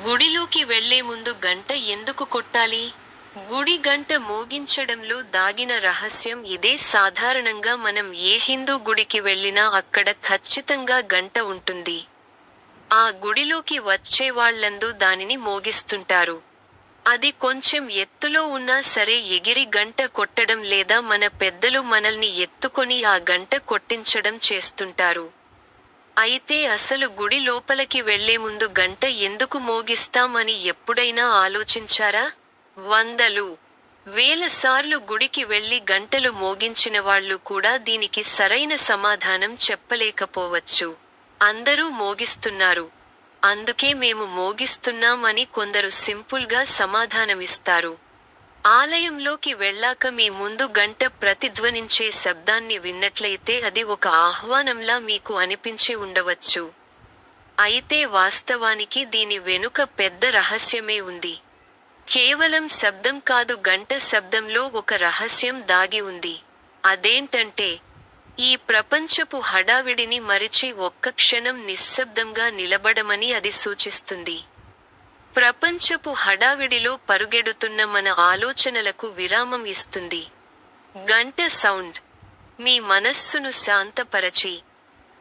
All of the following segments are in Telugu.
గుడిలోకి వెళ్ళే ముందు గంట ఎందుకు కొట్టాలి? గుడి గంట మోగించడంలో దాగిన రహస్యం ఇదే సాధారణంగా మనం ఏ హిందూ గుడికి వెళ్ళినా అక్కడ ఖచ్చితంగా గంట ఉంటుంది. ఆ గుడిలోకి వచ్చే వాళ్ళందు దానిని మోగిస్తుంటారు. అది కొంచెం ఎత్తులో ఉన్నా సరే ఎగిరి గంట కొట్టడం లేదా మన పెద్దలు మనల్ని ఎత్తుకొని ఆ గంట కొట్టించడం చేస్తుంటారు. అయితే అసలు గుడి లోపలికి వెళ్ళే ముందు గంట ఎందుకు మోగిస్తాం అని ఎప్పుడైనా ఆలోచించారా? వందలు. వేల సార్లు గుడికి వెళ్ళి గంటలు మోగించిన వాళ్ళు కూడా దీనికి సరైన సమాధానం చెప్పలేకపోవచ్చు. అందరూ మోగిస్తున్నారు. అందుకే మేము మోగిస్తున్నాం అని కొందరు సింపుల్గా సమాధానమిస్తారు. ఆలయంలోకి వెళ్ళాక మీ ముందు గంట ప్రతిధ్వనించే శబ్దాన్ని విన్నట్లయితే అది ఒక ఆహ్వానంలా మీకు అనిపించి ఉండవచ్చు. అయితే వాస్తవానికి దీని వెనుక పెద్ద రహస్యమే ఉంది. కేవలం శబ్దం కాదు గంట శబ్దంలో ఒక రహస్యం దాగి ఉంది. అదేంటంటే ఈ ప్రపంచపు హడావిడిని మరిచి ఒక్క క్షణం నిశ్శబ్దంగా నిలబడమని అది సూచిస్తుంది. ప్రపంచపు హడావిడిలో పరుగెడుతున్న మన ఆలోచనలకు విరామం ఇస్తుంది. గంట సౌండ్. మీ మనస్సును శాంతపరచి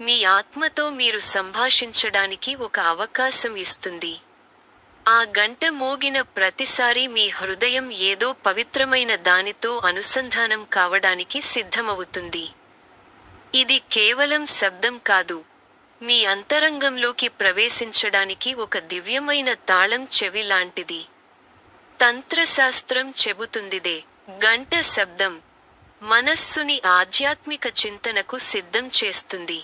మీ ఆత్మతో మీరు సంభాషించడానికి ఒక అవకాశం ఇస్తుంది. ఆ గంట మోగిన ప్రతిసారి మీ హృదయం ఏదో పవిత్రమైన దానితో అనుసంధానం కావడానికి సిద్ధమవుతుంది. ఇది కేవలం శబ్దం కాదు మీ అంతరంగంలోకి ప్రవేశించడానికి ఒక దివ్యమైన తాళం చెవి లాంటిది. తంత్రశాస్త్రం చెబుతుందిదే. గంట శబ్దం. మనస్సుని ఆధ్యాత్మిక చింతనకు సిద్ధం చేస్తుంది.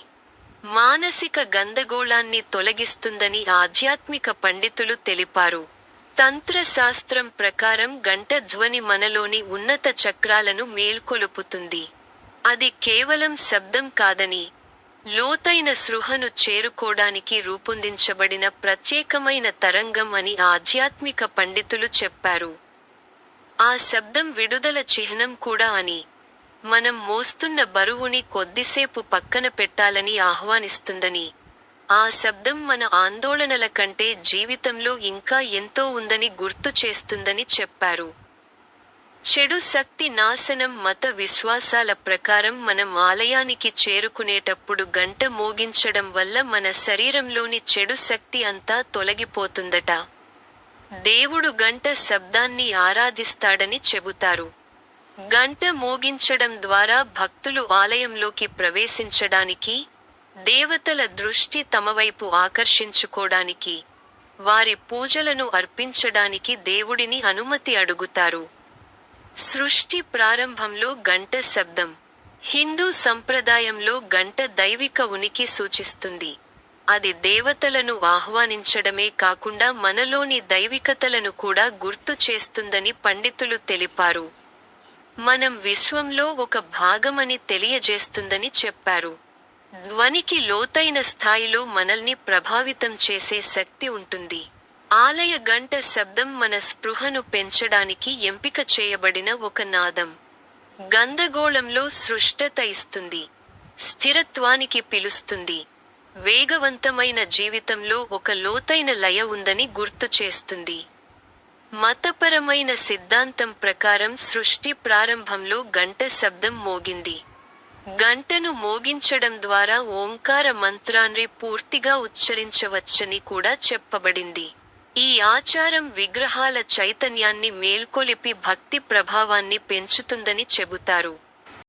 మానసిక గందగోళాన్ని తొలగిస్తుందని ఆధ్యాత్మిక పండితులు తెలిపారు. తంత్రశాస్త్రం ప్రకారం గంట ధ్వని మనలోని ఉన్నత చక్రాలను మేల్కొలుపుతుంది. అది కేవలం శబ్దం కాదని లోతైన సృహను చేరుకోడానికి రూపొందించబడిన ప్రత్యేకమైన తరంగం అని ఆధ్యాత్మిక పండితులు చెప్పారు. ఆ శబ్దం విడుదల చిహ్నం కూడా అని మనం మోస్తున్న బరువుని కొద్దిసేపు పక్కన పెట్టాలని ఆహ్వానిస్తుందని ఆ శబ్దం మన ఆందోళనల కంటే జీవితంలో ఇంకా ఎంతో ఉందని గుర్తు చేస్తుందని చెప్పారు. చెడు శక్తి నాశనం మత విశ్వాసాల ప్రకారం మనం ఆలయానికి చేరుకునేటప్పుడు గంట మోగించడం వల్ల మన శరీరంలోని చెడు శక్తి అంతా తొలగిపోతుందట. దేవుడు గంట శబ్దాన్ని ఆరాధిస్తాడని చెబుతారు. గంట మోగించడం ద్వారా భక్తులు ఆలయంలోకి ప్రవేశించడానికి దేవతల దృష్టి తమవైపు ఆకర్షించుకోడానికి వారి పూజలను అర్పించడానికి దేవుడిని అనుమతి అడుగుతారు. సృష్టి ప్రారంభంలో గంట శబ్దం హిందూ సంప్రదాయంలో గంట దైవిక ఉనికి సూచిస్తుంది. అది దేవతలను ఆహ్వానించడమే కాకుండా మనలోని దైవికతలను కూడా గుర్తు చేస్తుందని పండితులు తెలిపారు. మనం విశ్వంలో ఒక భాగమని తెలియజేస్తుందని చెప్పారు. ధ్వనికి లోతైన స్థాయిలో మనల్ని ప్రభావితం చేసే శక్తి ఉంటుంది. ఆలయ గంట శబ్దం మన స్పృహను పెంచడానికి ఎంపిక చేయబడిన ఒక నాదం. గందగోళంలో సృష్టత ఇస్తుంది. స్థిరత్వానికి పిలుస్తుంది. వేగవంతమైన జీవితంలో ఒక లోతైన లయ ఉందని గుర్తు చేస్తుంది. మతపరమైన సిద్ధాంతం ప్రకారం సృష్టి ప్రారంభంలో గంట శబ్దం మోగింది. గంటను మోగించడం ద్వారా ఓంకార మంత్రాన్ని పూర్తిగా ఉచ్చరించవచ్చని కూడా చెప్పబడింది. ఈ ఆచారం విగ్రహాల చైతన్యాన్ని మేల్కొలిపి భక్తి ప్రభావాన్ని పెంచుతుందని చెబుతారు.